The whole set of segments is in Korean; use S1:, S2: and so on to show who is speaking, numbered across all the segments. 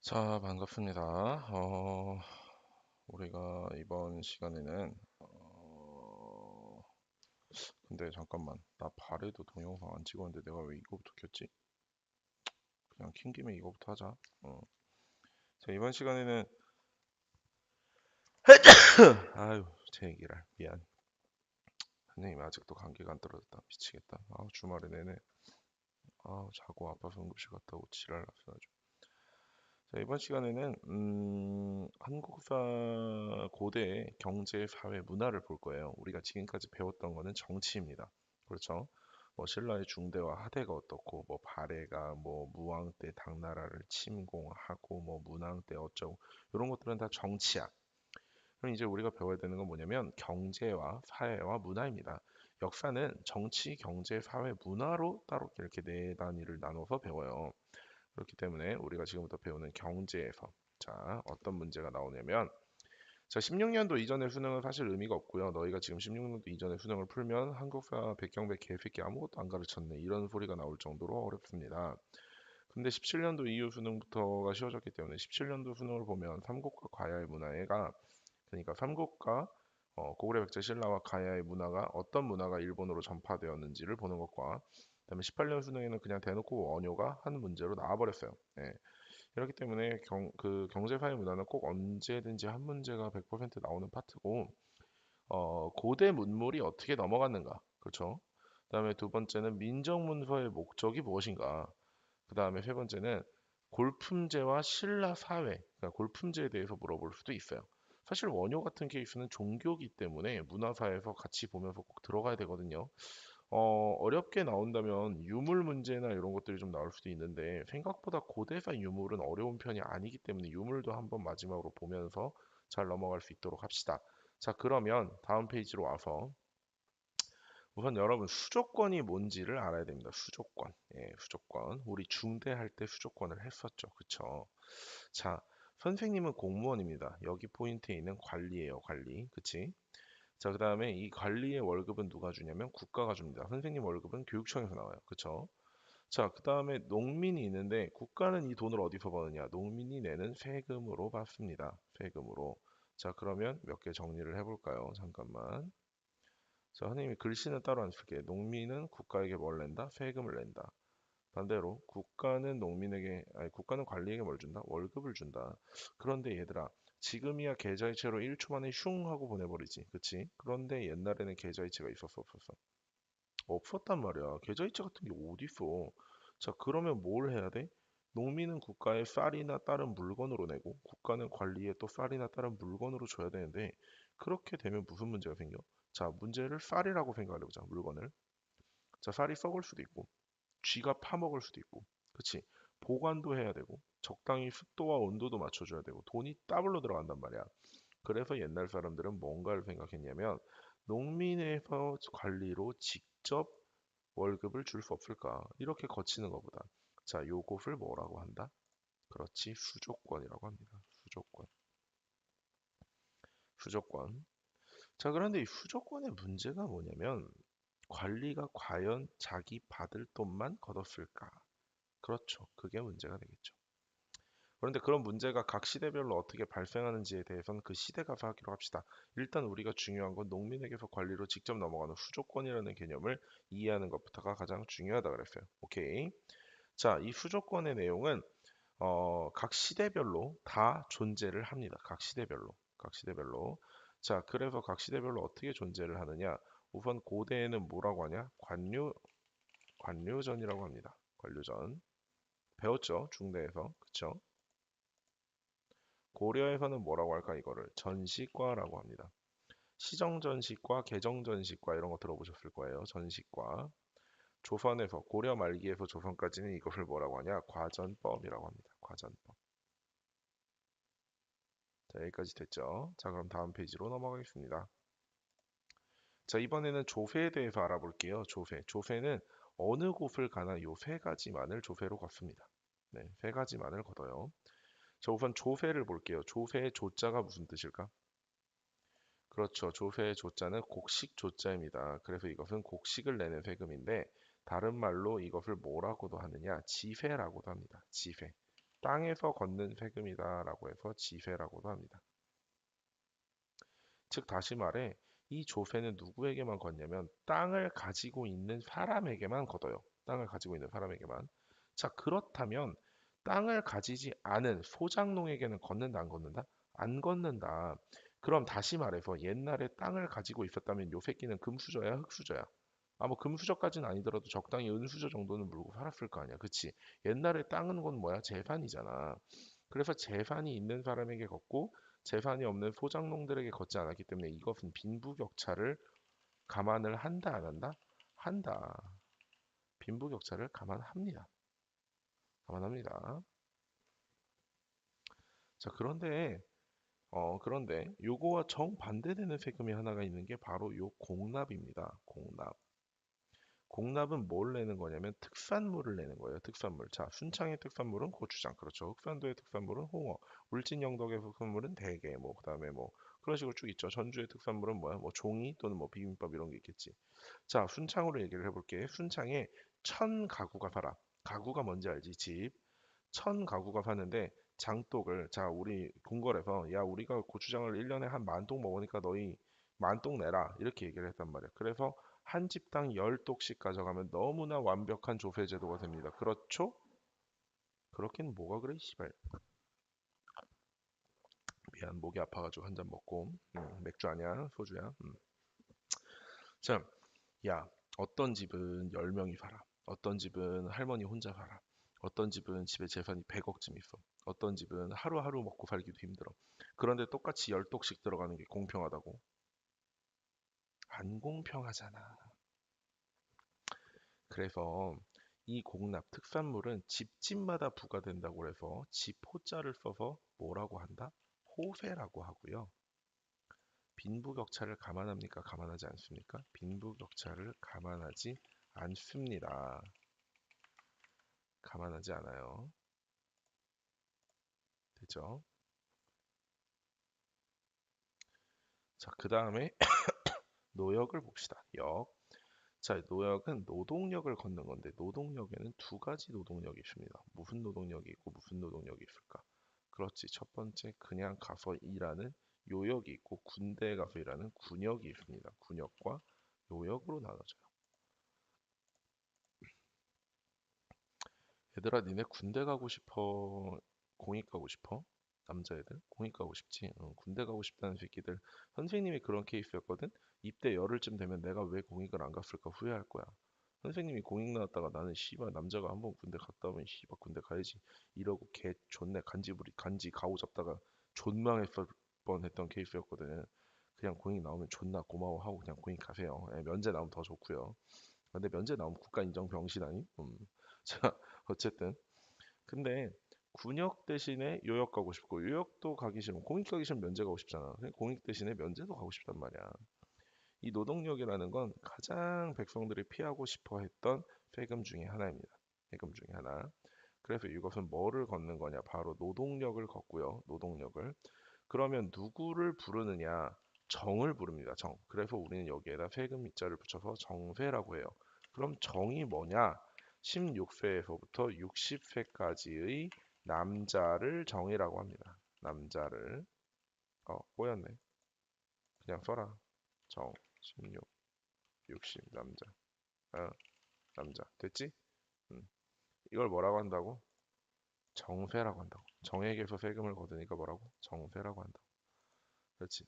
S1: 자, 반갑습니다. 어, 우리가 이번 시간에는, 어, 근데 잠깐만, 나 발에도 동영상 안 찍었는데 내가 왜 이거부터 켰지? 그냥 킨 김에 이거부터 하자. 어. 자, 이번 시간에는, 아유, 제 얘기를, 미안. 선생님, 아직도 감기가 안 떨어졌다. 미치겠다. 아, 주말에 내내, 아, 자고 아파서 응급실 갔다 오고 지랄 났어, 아주. 자, 이번 시간에는 음, 한국사 고대 경제, 사회, 문화를 볼 거예요. 우리가 지금까지 배웠던 거는 정치입니다. 그렇죠? 뭐 신라의 중대와 하대가 어떻고, 뭐 발해가 뭐 무왕 때 당나라를 침공하고, 뭐 문왕 때 어쩌고 이런 것들은 다 정치야. 그럼 이제 우리가 배워야 되는 건 뭐냐면 경제와 사회와 문화입니다. 역사는 정치, 경제, 사회, 문화로 따로 이렇게 네 단위를 나눠서 배워요. 그렇기 때문에 우리가 지금부터 배우는 경제에서 자 어떤 문제가 나오냐면 자 16년도 이전의 수능은 사실 의미가 없고요. 너희가 지금 16년도 이전의 수능을 풀면 한국사 백경배 개새끼 아무것도 안 가르쳤네 이런 소리가 나올 정도로 어렵습니다. 근데 17년도 이후 수능부터가 쉬워졌기 때문에 17년도 수능을 보면 삼국과 가야의 문화가 그러니까 삼국과 어, 고구려 백제 신라와 가야의 문화가 어떤 문화가 일본으로 전파되었는지를 보는 것과 그다음에 18년 수능에는 그냥 대놓고 원효가 한 문제로 나와버렸어요. 예. 이렇기 때문에 경, 그 경제사회 문화는 꼭 언제든지 한 문제가 100% 나오는 파트고 어, 고대 문물이 어떻게 넘어갔는가 그렇죠? 그다음에 두 번째는 민족 문서의 목적이 무엇인가 그다음에 세 번째는 골품제와 신라 사회 그러니까 골품제에 대해서 물어볼 수도 있어요. 사실 원효 같은 케이스는 종교기 때문에 문화사에서 같이 보면서 꼭 들어가야 되거든요. 어, 어렵게 나온다면 유물 문제나 이런 것들이 좀 나올 수도 있는데 생각보다 고대사 유물은 어려운 편이 아니기 때문에 유물도 한번 마지막으로 보면서 잘 넘어갈 수 있도록 합시다. 자, 그러면 다음 페이지로 와서 우선 여러분 수조권이 뭔지를 알아야 됩니다. 수조권. 예, 수조권. 우리 중대할 때 수조권을 했었죠. 그쵸? 자, 선생님은 공무원입니다. 여기 포인트에 있는 관리예요, 관리. 그치? 자, 그 다음에 이 관리의 월급은 누가 주냐면 국가가 줍니다. 선생님 월급은 교육청에서 나와요. 그쵸? 자, 그 다음에 농민이 있는데 국가는 이 돈을 어디서 버느냐? 농민이 내는 세금으로 받습니다. 세금으로. 자, 그러면 몇 개 정리를 해볼까요? 잠깐만. 자, 선생님이 글씨는 따로 안 쓸게요. 농민은 국가에게 뭘 낸다? 세금을 낸다. 반대로 국가는 농민에게, 아니 국가는 관리에게 뭘 준다? 월급을 준다. 그런데 얘들아, 지금이야 계좌이체로 1초 만에 슝 하고 보내버리지. 그치? 그런데 옛날에는 계좌이체가 있었어, 없었어? 없었단 말이야. 계좌이체 같은 게 어딨어. 자, 그러면 뭘 해야 돼? 농민은 국가에 쌀이나 다른 물건으로 내고, 국가는 관리에 또 쌀이나 다른 물건으로 줘야 되는데, 그렇게 되면 무슨 문제가 생겨? 자, 문제를 쌀이라고 생각을 해보자, 물건을. 자, 쌀이 썩을 수도 있고, 쥐가 파먹을 수도 있고, 그치? 보관도 해야 되고, 적당히 습도와 온도도 맞춰줘야 되고, 돈이 더블로 들어간단 말이야. 그래서 옛날 사람들은 뭔가를 생각했냐면, 농민에서 관리로 직접 월급을 줄 수 없을까? 이렇게 거치는 것보다. 자, 요것을 뭐라고 한다? 그렇지, 수조권이라고 합니다. 수조권. 수조권. 자, 그런데 이 수조권의 문제가 뭐냐면, 관리가 과연 자기 받을 돈만 걷었을까? 그렇죠. 그게 문제가 되겠죠. 그런데 그런 문제가 각 시대별로 어떻게 발생하는지에 대해서는 그 시대 가서 하기로 합시다. 일단 우리가 중요한 건 농민에게서 관리로 직접 넘어가는 수조권이라는 개념을 이해하는 것부터가 가장 중요하다 그랬어요. 오케이. 자, 이 수조권의 내용은 어, 각 시대별로 다 존재를 합니다. 각 시대별로. 각 시대별로. 자, 그래서 각 시대별로 어떻게 존재를 하느냐? 우선 고대에는 뭐라고 하냐? 관류 관류전이라고 합니다. 관류전. 배웠죠? 중대에서. 그쵸? 고려에서는 뭐라고 할까 이거를 전시과라고 합니다. 시정전시과, 개정전시과 이런 거 들어보셨을 거예요. 전시과. 조선에서 고려 말기에서 조선까지는 이것을 뭐라고 하냐? 과전법이라고 합니다. 과전법. 자, 여기까지 됐죠? 자, 그럼 다음 페이지로 넘어가겠습니다. 자, 이번에는 조회에 대해서 알아볼게요. 조회. 조회는 어느 곳을 가나 요 세 가지만을 조회로 걷습니다. 네, 세 가지만을 걷어요. 자, 우선 조회를 볼게요. 조회의 조자가 무슨 뜻일까? 그렇죠. 조회의 조자는 곡식 조자입니다. 그래서 이것은 곡식을 내는 세금인데 다른 말로 이것을 뭐라고도 하느냐? 지회라고도 합니다. 지회. 땅에서 걷는 세금이다라고 해서 지세라고도 합니다. 즉 다시 말해 이 조세는 누구에게만 걷냐면 땅을 가지고 있는 사람에게만 걷어요. 땅을 가지고 있는 사람에게만. 자 그렇다면 땅을 가지지 않은 소장농에게는 걷는다 안 걷는다? 안 걷는다. 그럼 다시 말해서 옛날에 땅을 가지고 있었다면 요 새끼는 금수저야 흙수저야? 아뭐 금수저까지는 아니더라도 적당히 은수저 정도는 물고 살았을 거 아니야. 그치? 옛날에 땅은 건 뭐야? 재산이잖아. 그래서 재산이 있는 사람에게 걷고 재산이 없는 소장농들에게 걷지 않았기 때문에 이것은 빈부격차를 감안을 한다 안 한다? 한다. 빈부격차를 감안합니다. 감안합니다. 자 그런데 어 그런데 요거와 정반대되는 세금이 하나가 있는 게 바로 요 공납입니다. 공납. 공납은 뭘 내는 거냐면 특산물을 내는 거예요. 특산물. 자, 순창의 특산물은 고추장. 그렇죠. 흑산도의 특산물은 홍어. 울진 영덕의 특산물은 대게. 뭐 그다음에 뭐 그런 식으로 쭉 있죠. 전주의 특산물은 뭐야? 뭐 종이 또는 뭐 비빔밥 이런 게 있겠지. 자, 순창으로 얘기를 해 볼게. 순창에 천 가구가 살아. 가구가 뭔지 알지? 집. 천 가구가 사는데 장독을 자 우리 궁궐에서 야 우리가 고추장을 1년에 한 만 동 먹으니까 너희 만동 내라 이렇게 얘기를 했단 말이야. 그래서 한 집당 10독씩 가져가면 너무나 완벽한 조세 제도가 됩니다. 그렇죠? 그렇긴 뭐가 그래 씨발. 미안 목이 아파가지고 한 잔 먹고 음, 맥주 아니야 소주야. 음. 자, 야 어떤 집은 10명이 살아. 어떤 집은 할머니 혼자 살아. 어떤 집은 집에 재산이 100억쯤 있어. 어떤 집은 하루하루 먹고 살기도 힘들어. 그런데 똑같이 10독씩 들어가는 게 공평하다고? 안 공평하잖아. 그래서 이 공납 특산물은 집집마다 부과된다고 해서 집 호자를 써서 뭐라고 한다? 호세라고 하고요. 빈부격차를 감안합니까? 감안하지 않습니까? 빈부격차를 감안하지 않습니다. 감안하지 않아요. 됐죠? 자, 그 다음에 노역을 봅시다. 역. 자, 노역은 노동력을 걷는 건데 노동력에는 두 가지 노동력이 있습니다. 무슨 노동력이 있고 무슨 노동력이 있을까? 그렇지. 첫 번째 그냥 가서 일하는 요역이 있고 군대에 가서 일하는 군역이 있습니다. 군역과 요역으로 나눠져요. 얘들아 니네 군대 가고 싶어? 공익 가고 싶어? 남자애들? 공익 가고 싶지? 어, 군대 가고 싶다는 새끼들 선생님이 그런 케이스였거든? 입대 열흘쯤 되면 내가 왜 공익을 안 갔을까 후회할 거야 선생님이 공익 나왔다가 나는 씨발 남자가 한 번 군대 갔다 오면 씨발 군대 가야지 이러고 개 존내 간지부리 간지 가오 잡다가 존망했을 뻔했던 케이스였거든 그냥 공익 나오면 존나 고마워하고 그냥 공익 가세요 예, 면제 나오면 더 좋고요 근데 면제 나오면 국가 인정 병신 아님? 음. 자 어쨌든 근데 군역 대신에 요역 가고 싶고 요역도 가기 싫으면 공익 가기 싫으면 면제 가고 싶잖아. 공익 대신에 면제도 가고 싶단 말이야. 이 노동력이라는 건 가장 백성들이 피하고 싶어 했던 세금 중에 하나입니다. 세금 중에 하나. 그래서 이것은 뭐를 걷는 거냐? 바로 노동력을 걷고요. 노동력을. 그러면 누구를 부르느냐? 정을 부릅니다. 정. 그래서 우리는 여기에다 세금 밑자를 붙여서 정세라고 해요. 그럼 정이 뭐냐? 16세에서부터 60세까지의 남자를 정이라고 합니다. 남자를 어 꼬였네. 그냥 써라. 정 16, 60 남자. 어 남자 됐지? 음. 이걸 뭐라고 한다고? 정세라고 한다고. 정액에서 세금을 거두니까 뭐라고? 정세라고 한다고. 그렇지.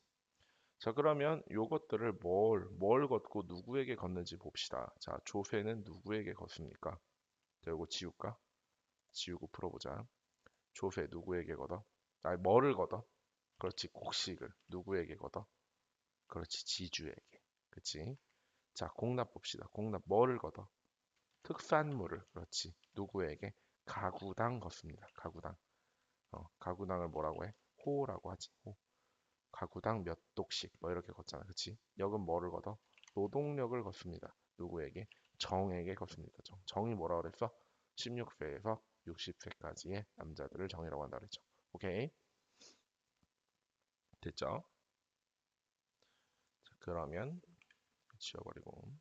S1: 자 그러면 요것들을 뭘, 뭘 걷고 누구에게 걷는지 봅시다. 자 조세는 누구에게 걷습니까? 자 요거 지울까? 지우고 풀어보자. 조세 누구에게 걷어? 아니 뭐를 걷어? 그렇지 곡식을 누구에게 걷어? 그렇지 지주에게 그치? 자 공납 봅시다 공납 뭐를 걷어? 특산물을 그렇지 누구에게? 가구당 걷습니다 가구당 어, 가구당을 뭐라고 해? 호라고 하지 호. 가구당 몇 독씩 뭐 이렇게 걷잖아 그치? 역은 뭐를 걷어? 노동력을 걷습니다 누구에게? 정에게 걷습니다 정. 정이 뭐라 그랬어? 16세에서 60세까지의 남자들을 정이라고 한다 그랬죠. 오케이. 됐죠? 자, 그러면 지워버리고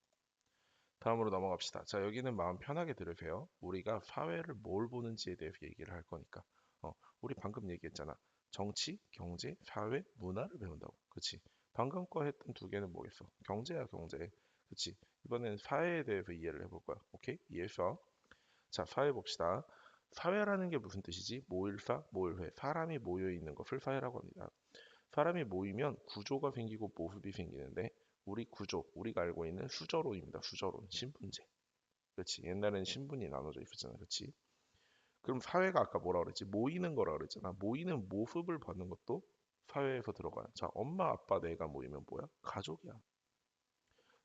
S1: 다음으로 넘어갑시다. 자 여기는 마음 편하게 들으세요. 우리가 사회를 뭘 보는지에 대해서 얘기를 할 거니까 어, 우리 방금 얘기했잖아. 정치, 경제, 사회, 문화를 배운다고. 그치? 방금 거 했던 두 개는 뭐겠어? 경제야, 경제. 그치? 이번엔 사회에 대해서 이해를 해볼 거야. 오케이? 이해했어? 자, 사회 봅시다. 사회라는 게 무슨 뜻이지? 모일사, 모일회. 사람이 모여 있는 것을 사회라고 합니다. 사람이 모이면 구조가 생기고 모습이 생기는데 우리 구조, 우리가 알고 있는 수저론입니다. 수저론, 신분제. 그렇지. 옛날에는 신분이 나눠져 있었잖아. 그렇지. 그럼 사회가 아까 뭐라 그랬지? 모이는 거라 그랬잖아. 모이는 모습을 받는 것도 사회에서 들어가요. 자, 엄마, 아빠, 내가 모이면 뭐야? 가족이야.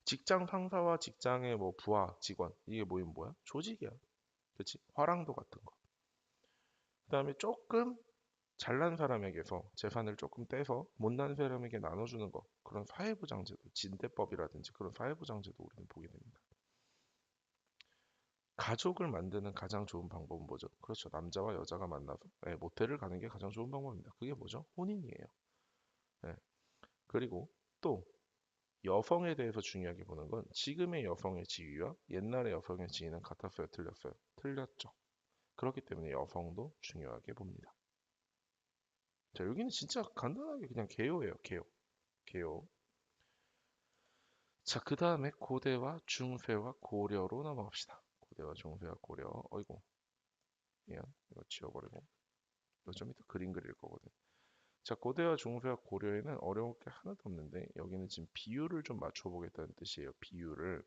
S1: 직장 상사와 직장의 뭐 부하, 직원 이게 모이면 뭐야? 조직이야. 그렇지? 화랑도 같은 거. 그 다음에 조금 잘난 사람에게서 재산을 조금 떼서 못난 사람에게 나눠주는 거 그런 사회보장제도 진대법이라든지 그런 사회보장제도 우리는 보게 됩니다. 가족을 만드는 가장 좋은 방법은 뭐죠? 그렇죠. 남자와 여자가 만나서 네, 모텔을 가는 게 가장 좋은 방법입니다. 그게 뭐죠? 혼인이에요. 네. 그리고 또 여성에 대해서 중요하게 보는 건 지금의 여성의 지위와 옛날의 여성의 지위는 같았어요? 틀렸어요? 틀렸죠. 그렇기 때문에 여성도 중요하게 봅니다. 자, 여기는 진짜 간단하게 그냥 개요예요. 개요. 개요. 자, 그 다음에 고대와 중세와 고려로 넘어갑시다. 고대와 중세와 고려. 어이구. 미안. 이거 지워버리고. 이거 좀 이따 그림 그릴 거거든. 자, 고대와 중세와 고려에는 어려울 게 하나도 없는데 여기는 지금 비율을 좀 맞춰보겠다는 뜻이에요. 비율을.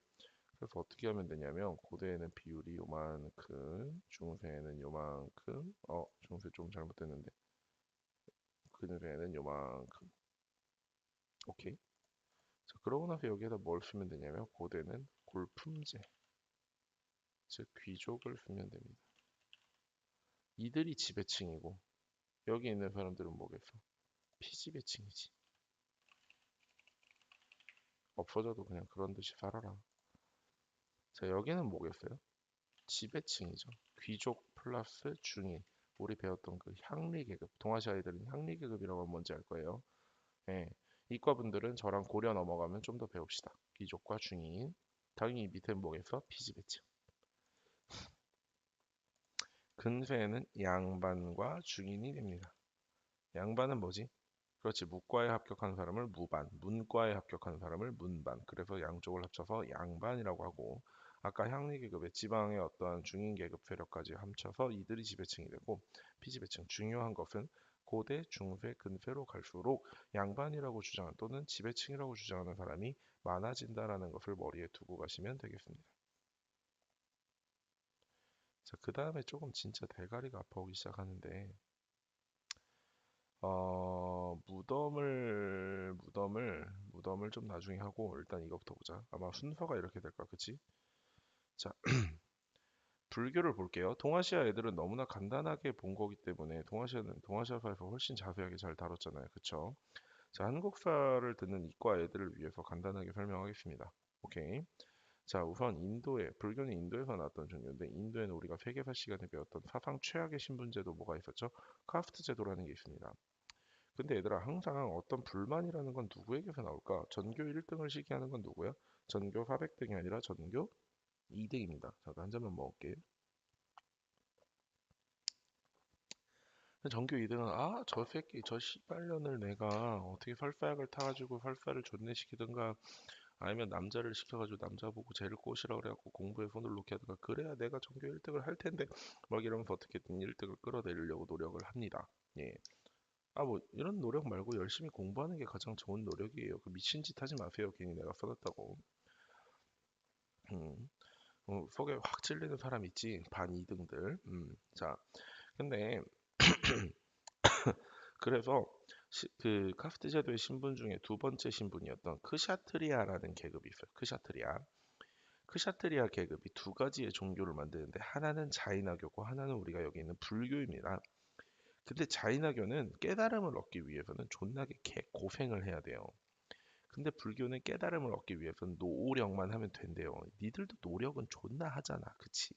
S1: 그래서 어떻게 하면 되냐면 고대에는 비율이 요만큼, 중세에는 요만큼. 어, 중세 좀 잘못됐는데. 근래에는 요만큼. 오케이. 자, 그러고 나서 여기에다 뭘 쓰면 되냐면 고대는 골품제. 즉 귀족을 쓰면 됩니다. 이들이 지배층이고 여기 있는 사람들은 뭐겠어? 피지배층이지. 없어져도 그냥 그런 듯이 살아라. 자 여기는 뭐겠어요? 지배층이죠. 귀족 플러스 중인. 우리 배웠던 그 향리 계급. 동아시아 아이들은 향리 계급이라고 하면 뭔지 알 거예요. 예. 이과 분들은 저랑 고려 넘어가면 좀 더 배웁시다. 귀족과 중인. 당연히 밑에는 뭐겠어? 피지배층. 근세에는 양반과 중인이 됩니다. 양반은 뭐지? 그렇지. 무과에 합격한 사람을 무반, 문과에 합격한 사람을 문반. 그래서 양쪽을 합쳐서 양반이라고 하고 아까 향리 계급의 지방의 어떠한 중인 계급 세력까지 합쳐서 이들이 지배층이 되고 피지배층. 중요한 것은 고대, 중세, 근세로 갈수록 양반이라고 주장한 또는 지배층이라고 주장하는 사람이 많아진다라는 것을 머리에 두고 가시면 되겠습니다. 자, 그 다음에 조금 진짜 대가리가 아파오기 시작하는데, 어, 무덤을, 무덤을, 무덤을 좀 나중에 하고, 일단 이것부터 보자. 아마 순서가 이렇게 될 거야, 그치? 자, 불교를 볼게요. 동아시아 애들은 너무나 간단하게 본 거기 때문에, 동아시아는, 동아시아사에서 훨씬 자세하게 잘 다뤘잖아요. 그쵸? 자, 한국사를 듣는 이과 애들을 위해서 간단하게 설명하겠습니다. 오케이. 자, 우선 인도에 불교는 인도에서 나왔던 종교인데 인도에는 우리가 세계사 시간에 배웠던 사상 최악의 신분제도 뭐가 있었죠? 카스트 제도라는 게 있습니다. 근데 얘들아 항상 어떤 불만이라는 건 누구에게서 나올까? 전교 1등을 시기하는 건 누구야? 전교 400등이 아니라 전교 2등입니다. 자, 한 잔만 먹을게. 전교 2등은 아 저 새끼 저 씨발년을 내가 어떻게 설사약을 타가지고 설사를 존내 시키든가 아니면 남자를 시켜가지고 남자 보고 쟤를 꼬시라 그래갖고 공부에 손을 놓게 하든가 그래야 내가 전교 1등을 할 텐데 막 이러면서 어떻게든 1등을 끌어내려고 노력을 합니다. 예. 아 뭐 이런 노력 말고 열심히 공부하는 게 가장 좋은 노력이에요. 그 미친 짓 하지 마세요. 괜히 내가 써놨다고. 음. 어, 속에 확 찔리는 사람 있지 반 2등들. 음. 자, 근데 그래서 시, 그 카프트 제도의 신분 중에 두 번째 신분이었던 크샤트리아라는 계급이 있어요. 크샤트리아. 크샤트리아 계급이 두 가지의 종교를 만드는데 하나는 자이나교고 하나는 우리가 여기 있는 불교입니다. 근데 자이나교는 깨달음을 얻기 위해서는 존나게 개 고생을 해야 돼요. 근데 불교는 깨달음을 얻기 위해서는 노력만 하면 된대요. 니들도 노력은 존나 하잖아. 그치?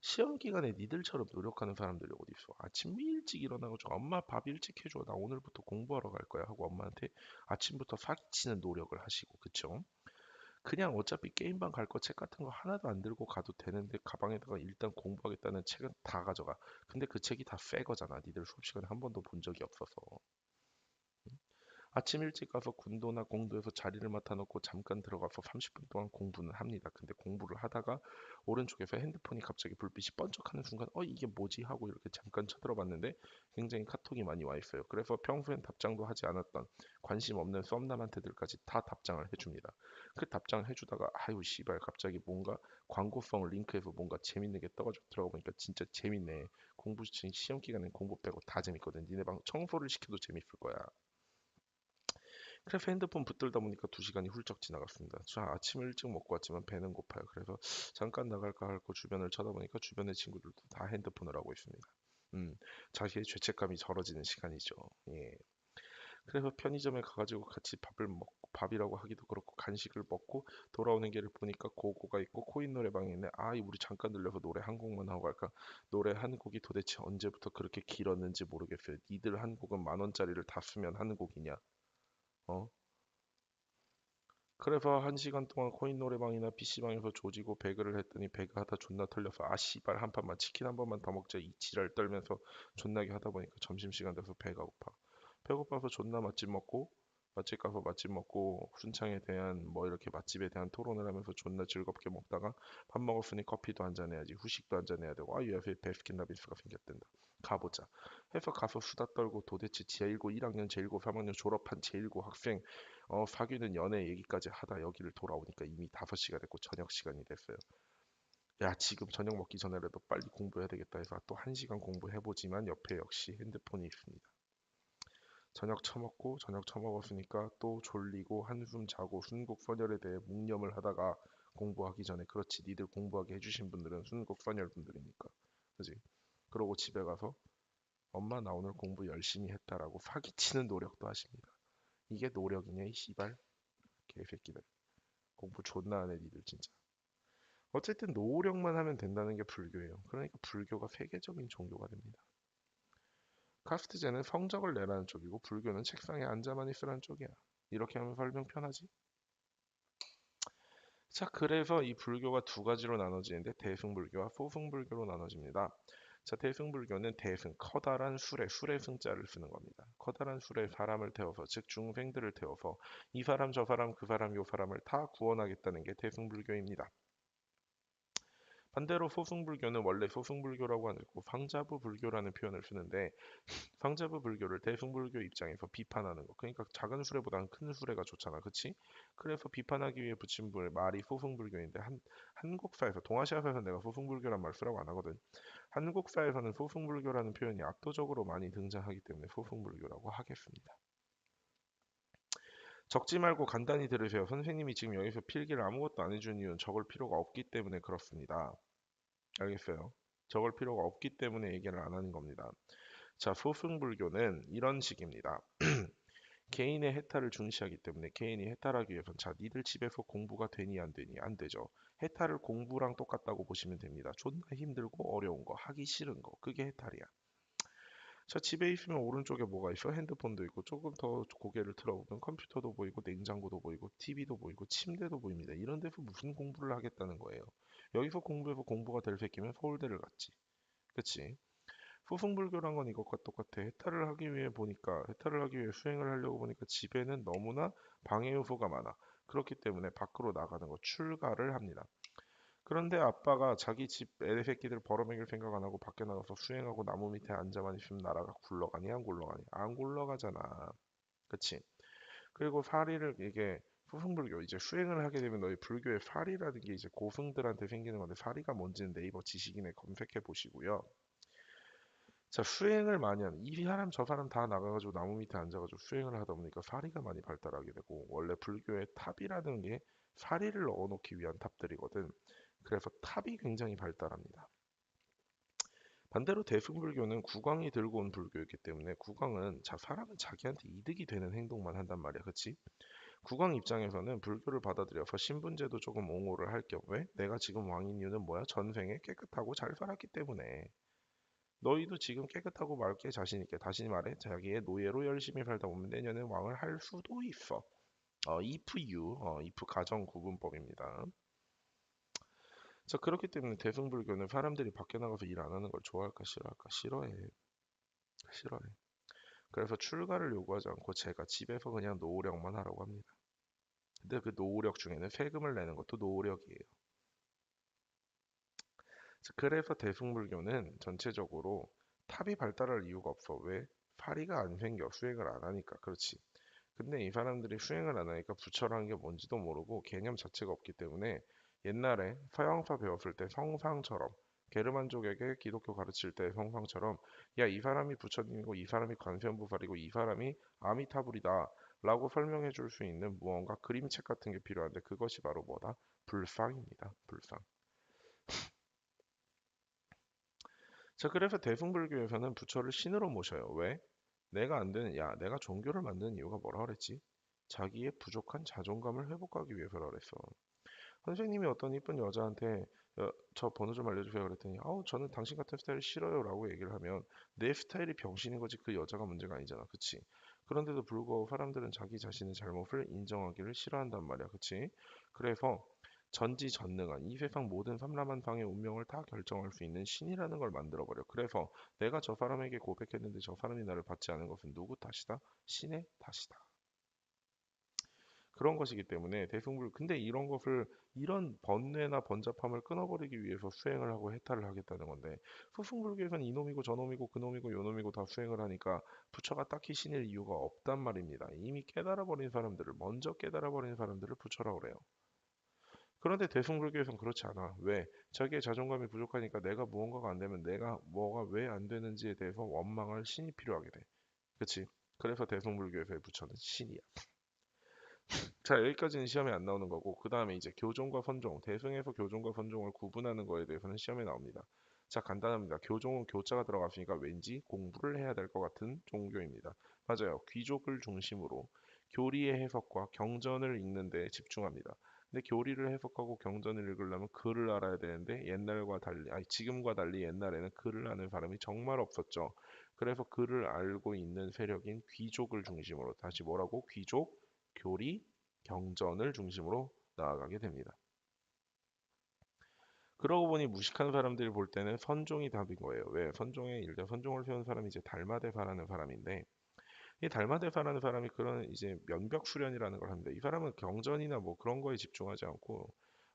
S1: 시험 기간에 니들처럼 노력하는 사람들이 어디 있어? 아침 일찍 일어나가지고 엄마 밥 일찍 해줘. 나 오늘부터 공부하러 갈 거야 하고 엄마한테 아침부터 사기치는 노력을 하시고 그쵸? 그냥 어차피 게임방 갈 거 책 같은 거 하나도 안 들고 가도 되는데 가방에다가 일단 공부하겠다는 책은 다 가져가. 근데 그 책이 다 새 거잖아. 니들 수업 시간에 한 번도 본 적이 없어서. 아침 일찍 가서 군도나 공도에서 자리를 맡아놓고 잠깐 들어가서 30분 동안 공부는 합니다. 근데 공부를 하다가 오른쪽에서 핸드폰이 갑자기 불빛이 번쩍하는 순간 어 이게 뭐지 하고 이렇게 잠깐 쳐들어봤는데 굉장히 카톡이 많이 와 있어요. 그래서 평소엔 답장도 하지 않았던 관심 없는 썸남한테들까지 다 답장을 해줍니다. 그 답장을 해주다가 아유 씨발 갑자기 뭔가 광고성 링크에서 뭔가 재밌는 게 떠가지고 들어가 보니까 진짜 재밌네. 공부 시험 기간엔 공부 빼고 다 재밌거든. 니네 방 청소를 시켜도 재밌을 거야. 그래서 핸드폰 붙들다 보니까 두 시간이 훌쩍 지나갔습니다. 저 아침 일찍 먹고 왔지만 배는 고파요. 그래서 잠깐 나갈까 하고 주변을 쳐다보니까 주변의 친구들도 다 핸드폰을 하고 있습니다. 음, 자기의 죄책감이 절어지는 시간이죠. 예. 그래서 편의점에 가가지고 같이 밥을 먹고 밥이라고 하기도 그렇고 간식을 먹고 돌아오는 길을 보니까 고고가 있고 코인 노래방에 있네. 아, 우리 잠깐 들려서 노래 한 곡만 하고 갈까? 노래 한 곡이 도대체 언제부터 그렇게 길었는지 모르겠어요. 니들 한 곡은 만 원짜리를 다 쓰면 한 곡이냐? 어? 그래서 한 시간 동안 코인 노래방이나 PC방에서 조지고 배그를 했더니 배그 하다 존나 털려서 아 씨발 한 판만 치킨 한 번만 더 먹자 이 지랄 떨면서 존나게 하다 보니까 점심시간 돼서 배가 고파 배고파서 존나 맛집 먹고 맛집 가서 맛집 먹고 순창에 대한 뭐 이렇게 맛집에 대한 토론을 하면서 존나 즐겁게 먹다가 밥 먹었으니 커피도 한 잔 해야지 후식도 한 잔 해야 되고 아 이 앞에 베스킨라빈스가 생겼댄다 가보자. 해서 가서 수다 떨고 도대체 제1고 1학년 제1고 3학년 졸업한 제1고 학생 어, 사귀는 연애 얘기까지 하다 여기를 돌아오니까 이미 5시가 됐고 저녁 시간이 됐어요. 야 지금 저녁 먹기 전에라도 빨리 공부해야 되겠다 해서 또 1시간 공부해보지만 옆에 역시 핸드폰이 있습니다. 저녁 처먹고 저녁 처먹었으니까 또 졸리고 한숨 자고 순국선열에 대해 묵념을 하다가 공부하기 전에 그렇지 니들 공부하게 해주신 분들은 순국선열 분들이니까. 그지 그러고 집에 가서 엄마 나 오늘 공부 열심히 했다라고 사기치는 노력도 하십니다 이게 노력이냐 이 씨발 개새끼들 공부 존나 하네 니들 진짜 어쨌든 노력만 하면 된다는 게 불교예요 그러니까 불교가 세계적인 종교가 됩니다 카스트제는 성적을 내라는 쪽이고 불교는 책상에 앉아만 있으라는 쪽이야. 이렇게 하면 설명 편하지? 자, 그래서 이 불교가 두 가지로 나눠지는데 대승불교와 소승불교로 나눠집니다. 자, 대승불교는 대승, 커다란 수레, 수레 승자를 쓰는 겁니다. 커다란 수레에 사람을 태워서, 즉 중생들을 태워서 이 사람, 저 사람, 그 사람, 요 사람을 다 구원하겠다는 게 대승불교입니다. 반대로 소승불교는 원래 소승불교라고 하고 상자부 불교라는 표현을 쓰는데 상자부 불교를 대승불교 입장에서 비판하는 거. 그러니까 작은 수레보다는 큰 수레가 좋잖아. 그치? 그래서 비판하기 위해 붙인 말이 소승불교인데 한, 한국사에서 동아시아사에서 내가 소승불교란 말 쓰라고 안 하거든. 한국사에서는 소승불교라는 표현이 압도적으로 많이 등장하기 때문에 소승불교라고 하겠습니다. 적지 말고 간단히 들으세요. 선생님이 지금 여기서 필기를 아무것도 안 해준 이유는 적을 필요가 없기 때문에 그렇습니다. 알겠어요. 적을 필요가 없기 때문에 얘기를 안 하는 겁니다. 자, 소승불교는 이런 식입니다. 개인의 해탈을 중시하기 때문에 개인이 해탈하기 위해서는 자, 니들 집에서 공부가 되니 안 되니 안 되죠. 해탈을 공부랑 똑같다고 보시면 됩니다. 존나 힘들고 어려운 거, 하기 싫은 거, 그게 해탈이야. 자, 집에 있으면 오른쪽에 뭐가 있어? 핸드폰도 있고 조금 더 고개를 틀어보면 컴퓨터도 보이고 냉장고도 보이고 TV도 보이고 침대도 보입니다. 이런 데서 무슨 공부를 하겠다는 거예요. 여기서 공부해서 공부가 될 새끼면 서울대를 갔지. 그치? 소승불교란 건 이것과 똑같아. 해탈을 하기 위해 보니까, 해탈을 하기 위해 수행을 하려고 보니까 집에는 너무나 방해 요소가 많아. 그렇기 때문에 밖으로 나가는 거 출가를 합니다. 그런데 아빠가 자기 집애 새끼들 벌어먹일 생각 안 하고 밖에 나가서 수행하고 나무 밑에 앉아만 있으면 나라가 굴러가니 안 굴러가니 안 굴러가잖아 그치 그리고 사리를 이게 소승불교 이제 수행을 하게 되면 너희 불교의 사리라는 게 이제 고승들한테 생기는 건데 사리가 뭔지는 네이버 지식인에 검색해 보시고요 자 수행을 많이 하는 이 사람 저 사람 다 나가가지고 나무 밑에 앉아가지고 수행을 하다 보니까 사리가 많이 발달하게 되고 원래 불교의 탑이라는 게 사리를 넣어놓기 위한 탑들이거든 그래서 탑이 굉장히 발달합니다. 반대로 대승불교는 국왕이 들고 온 불교이기 때문에 국왕은 자 사람은 자기한테 이득이 되는 행동만 한단 말이야. 그치? 국왕 입장에서는 불교를 받아들여서 신분제도 조금 옹호를 할 경우에 내가 지금 왕인 이유는 뭐야? 전생에 깨끗하고 잘 살았기 때문에 너희도 지금 깨끗하고 맑게 자신 있게 다시 말해 자기의 노예로 열심히 살다 보면 내년에 왕을 할 수도 있어. 어, if you, 어, if 가정 구분법입니다. 자, 그렇기 때문에 대승불교는 사람들이 밖에 나가서 일 안 하는 걸 좋아할까 싫어할까? 싫어해. 싫어해. 그래서 출가를 요구하지 않고 제가 집에서 그냥 노후력만 하라고 합니다. 근데 그 노후력 중에는 세금을 내는 것도 노후력이에요. 자, 그래서 대승불교는 전체적으로 탑이 발달할 이유가 없어. 왜? 파리가 안 생겨. 수행을 안 하니까. 그렇지. 근데 이 사람들이 수행을 안 하니까 부처라는 게 뭔지도 모르고 개념 자체가 없기 때문에 옛날에 서양사 배웠을 때 성상처럼 게르만족에게 기독교 가르칠 때 성상처럼 야 이 사람이 부처님이고 이 사람이 관세음보살이고 이 사람이 아미타불이다 라고 설명해 줄 수 있는 무언가 그림책 같은 게 필요한데 그것이 바로 뭐다? 불상입니다. 불상. 자 그래서 대승불교에서는 부처를 신으로 모셔요. 왜? 내가 안 되는 야 내가 종교를 만드는 이유가 뭐라 그랬지? 자기의 부족한 자존감을 회복하기 위해서라 그랬어. 선생님이 어떤 이쁜 여자한테 어, 저 번호 좀 알려주세요 그랬더니 아우 저는 당신 같은 스타일 싫어요 라고 얘기를 하면 내 스타일이 병신인 거지 그 여자가 문제가 아니잖아 그치 그런데도 불구하고 사람들은 자기 자신의 잘못을 인정하기를 싫어한단 말이야. 그치? 그래서 전지전능한 이 세상 모든 삼라만상의 운명을 다 결정할 수 있는 신이라는 걸 만들어버려. 그래서 내가 저 사람에게 고백했는데 저 사람이 나를 받지 않은 것은 누구 탓이다? 신의 탓이다 그런 것이기 때문에 대승불 근데 이런 것을 이런 번뇌나 번잡함을 끊어버리기 위해서 수행을 하고 해탈을 하겠다는 건데 소승불교에서는 이놈이고 저놈이고 그놈이고 요놈이고 다 수행을 하니까 부처가 딱히 신일 이유가 없단 말입니다. 이미 깨달아버린 사람들을 먼저 깨달아버린 사람들을 부처라고 그래요. 그런데 대승불교에서는 그렇지 않아. 왜? 자기의 자존감이 부족하니까 내가 무언가가 안 되면 내가 뭐가 왜 안 되는지에 대해서 원망할 신이 필요하게 돼. 그치? 그래서 대승불교에서의 부처는 신이야. 자 여기까지는 시험에 안 나오는 거고 그 다음에 이제 교종과 선종 대승에서 교종과 선종을 구분하는 거에 대해서는 시험에 나옵니다. 자 간단합니다. 교종은 교자가 들어갔으니까 왠지 공부를 해야 될 것 같은 종교입니다. 맞아요. 귀족을 중심으로 교리의 해석과 경전을 읽는 데 집중합니다. 근데 교리를 해석하고 경전을 읽으려면 글을 알아야 되는데 옛날과 달리 아니 지금과 달리 옛날에는 글을 아는 사람이 정말 없었죠. 그래서 글을 알고 있는 세력인 귀족을 중심으로 다시 뭐라고 귀족 교리, 경전을 중심으로 나아가게 됩니다. 그러고 보니 무식한 사람들이 볼 때는 선종이 답인 거예요. 왜? 선종에 일단 선종을 세운 사람이 이제 달마대사라는 사람인데 이 달마대사라는 사람이 그런 이제 면벽 수련이라는 걸 합니다. 이 사람은 경전이나 뭐 그런 거에 집중하지 않고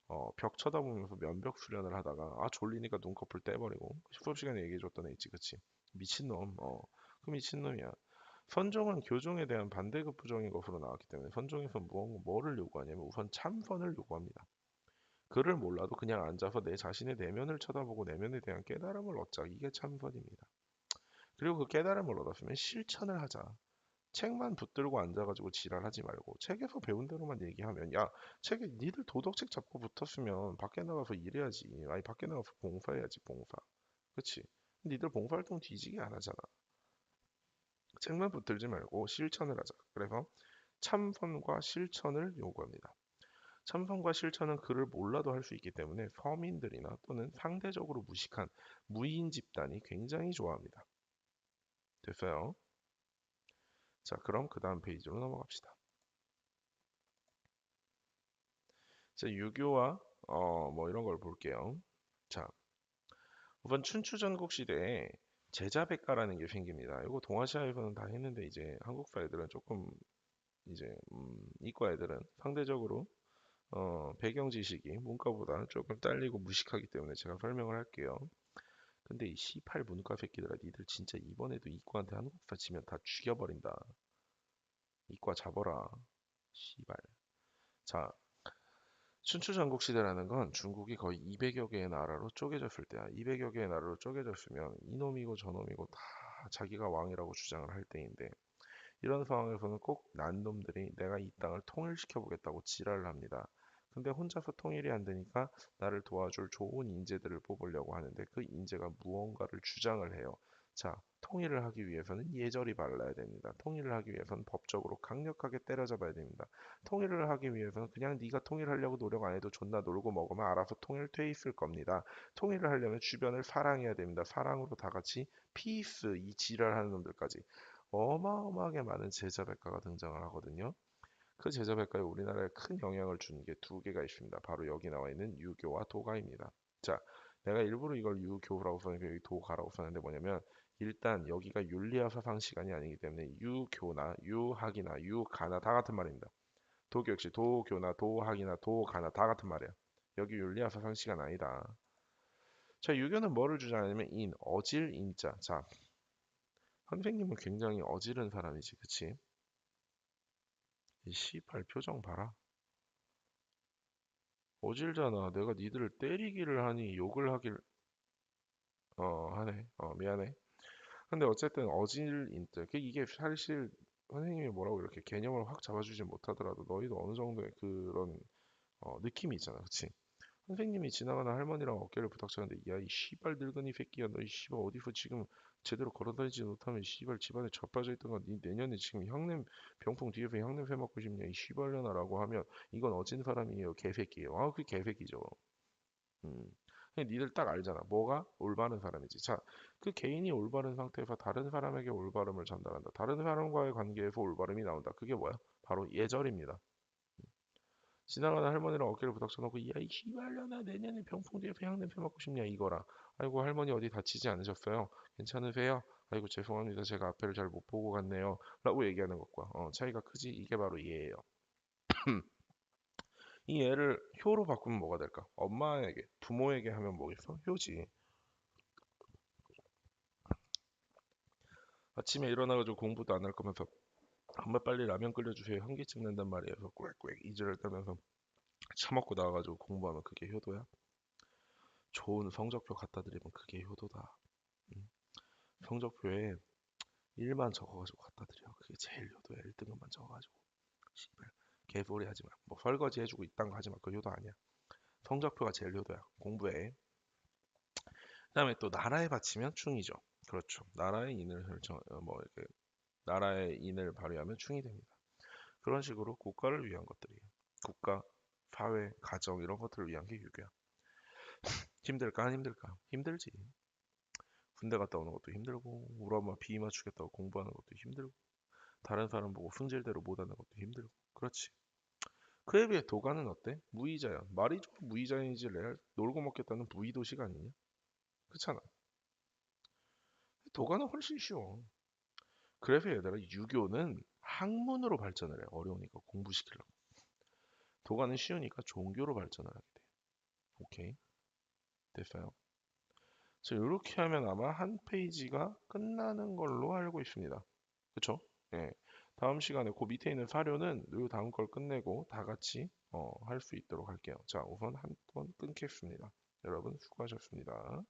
S1: 어, 벽 쳐다보면서 면벽 수련을 하다가 아 졸리니까 눈꺼풀 떼버리고 수업 시간에 얘기해줬던 애 있지, 그치? 미친놈, 어, 그 미친놈이야. 선종은 교종에 대한 반대급부적인 것으로 나왔기 때문에 선종에서 뭐, 뭐를 요구하냐면 우선 참선을 요구합니다. 글을 몰라도 그냥 앉아서 내 자신의 내면을 쳐다보고 내면에 대한 깨달음을 얻자. 이게 참선입니다. 그리고 그 깨달음을 얻었으면 실천을 하자. 책만 붙들고 앉아가지고 지랄하지 말고 책에서 배운 대로만 얘기하면 야 책에 니들 도덕책 잡고 붙었으면 밖에 나가서 일해야지 아니 밖에 나가서 봉사해야지 봉사 그치 니들 봉사활동 뒤지게 안 하잖아 책만 붙들지 말고 실천을 하자. 그래서 참선과 실천을 요구합니다. 참선과 실천은 글을 몰라도 할 수 있기 때문에 서민들이나 또는 상대적으로 무식한 무인 집단이 굉장히 좋아합니다. 됐어요? 자, 그럼 그 다음 페이지로 넘어갑시다. 자, 유교와 어, 뭐 이런 걸 볼게요. 자, 우선 춘추전국 시대에 제자백과라는 게 생깁니다. 이거 동아시아에서는 다 했는데 이제 한국사 애들은 조금 이제 음, 이과 애들은 상대적으로 어, 배경 지식이 문과보다 조금 딸리고 무식하기 때문에 제가 설명을 할게요. 근데 이 C8 문과 새끼들아 니들 진짜 이번에도 이과한테 한국사 치면 다 죽여버린다. 이과 잡어라. 씨발. 자, 춘추 전국 시대라는 건 중국이 거의 200여 개의 나라로 쪼개졌을 때야. 200여 개의 나라로 쪼개졌으면 이놈이고 저놈이고 다 자기가 왕이라고 주장을 할 때인데 이런 상황에서는 꼭 난놈들이 내가 이 땅을 통일시켜 보겠다고 지랄을 합니다. 근데 혼자서 통일이 안 되니까 나를 도와줄 좋은 인재들을 뽑으려고 하는데 그 인재가 무언가를 주장을 해요. 자, 통일을 하기 위해서는 예절이 발라야 됩니다. 통일을 하기 위해서는 법적으로 강력하게 때려잡아야 됩니다. 통일을 하기 위해서는 그냥 네가 통일하려고 노력 안 해도 존나 놀고 먹으면 알아서 통일돼 있을 겁니다. 통일을 하려면 주변을 사랑해야 됩니다. 사랑으로 다 같이 피스 이 지랄하는 놈들까지 어마어마하게 많은 제자 백과가 등장을 하거든요. 그 제자백과에 우리나라에 큰 영향을 준 게 두 개가 있습니다. 바로 여기 나와 있는 유교와 도가입니다. 자, 내가 일부러 이걸 유교라고 써놓고 여기 도가라고 썼는데 뭐냐면 일단 여기가 윤리화 사상 시간이 아니기 때문에 유교나 유학이나 유가나 다 같은 말입니다. 도교 역시 도교나 도학이나 도가나 다 같은 말이에요. 여기 윤리화 사상 시간 아니다. 자, 유교는 뭐를 주장하냐면 인, 어질 인자. 자, 선생님은 굉장히 어지른 사람이지, 그치? 이 씨발 표정 봐라. 어질잖아. 내가 니들을 때리기를 하니 욕을 하길 어 하네. 어 미안해. 근데 어쨌든 어질 인자. 그 이게 사실 선생님이 뭐라고 이렇게 개념을 확 잡아주지 못하더라도 너희도 어느 정도의 그런 어, 느낌이 있잖아, 그치? 선생님이 지나가는 할머니랑 어깨를 부닥쳤는데 야 이 씨발 늙은이 새끼야. 너 이 씨발 어디서 지금 제대로 걸어다니지 못하면 씨발 집안에 자빠져 있던 거니 내년에 지금 향냄 병풍 뒤에서 향냄새 맡고 싶냐 이 씨발년아라고 하면 이건 어진 사람이에요. 개새끼예요. 아 그 개새끼죠. 음 니들 딱 알잖아. 뭐가 올바른 사람이지. 자 그 개인이 올바른 상태에서 다른 사람에게 올바름을 전달한다. 다른 사람과의 관계에서 올바름이 나온다. 그게 뭐야? 바로 예절입니다. 지나가는 할머니랑 어깨를 부닥쳐놓고 야 이 씨발년아 내년에 병풍 뒤에서 향냄새 맡고 싶냐 이거라. 아이고 할머니 어디 다치지 않으셨어요? 괜찮으세요? 아이고 죄송합니다. 제가 앞에를 잘 못 보고 갔네요. 라고 얘기하는 것과 어, 차이가 크지? 이게 바로 이해예요 이 애를 효로 바꾸면 뭐가 될까? 엄마에게 부모에게 하면 뭐겠어? 효지 아침에 일어나가지고 공부도 안 할 거면서 엄마 빨리 라면 끓여주세요 현기증 난단 말이에요 그래서 꽥꽥 이지를 떨면서 처먹고 나와가지고 공부하면 그게 효도야? 좋은 성적표 갖다 드리면 그게 효도다. 음. 성적표에 1만 적어가지고 갖다 드려. 그게 제일 효도야. 1등급만 적어가지고. 씨발. 개소리 하지 마. 뭐 설거지 해주고 이딴 거 하지 마. 그 효도 아니야. 성적표가 제일 효도야. 공부해. 그 다음에 또 나라에 바치면 충이죠. 그렇죠. 나라의 인을 정, 어, 뭐 이렇게 나라의 인을 발휘하면 충이 됩니다. 그런 식으로 국가를 위한 것들이에요. 국가, 사회, 가정 이런 것들을 위한 게 유교야. 힘들까 안 힘들까? 힘들지. 군대 갔다 오는 것도 힘들고 우리 엄마 비 맞추겠다고 공부하는 것도 힘들고 다른 사람 보고 승질대로 못하는 것도 힘들고 그렇지. 그에 비해 도가는 어때? 무이자야. 말이 좀 무이자인지 레알 놀고 먹겠다는 무의도식 아니냐? 그렇잖아. 도가는 훨씬 쉬워. 그래서 얘들아 유교는 학문으로 발전을 해. 어려우니까 공부시키려고. 도가는 쉬우니까 종교로 발전을 하게 돼. 오케이. 됐어요. 그래서 이렇게 하면 아마 한 페이지가 끝나는 걸로 알고 있습니다. 그쵸? 예. 다음 시간에 그 밑에 있는 사료는 이 다음 걸 끝내고 다 같이 어, 할 수 있도록 할게요. 자, 우선 한 번 끊겠습니다. 여러분 수고하셨습니다.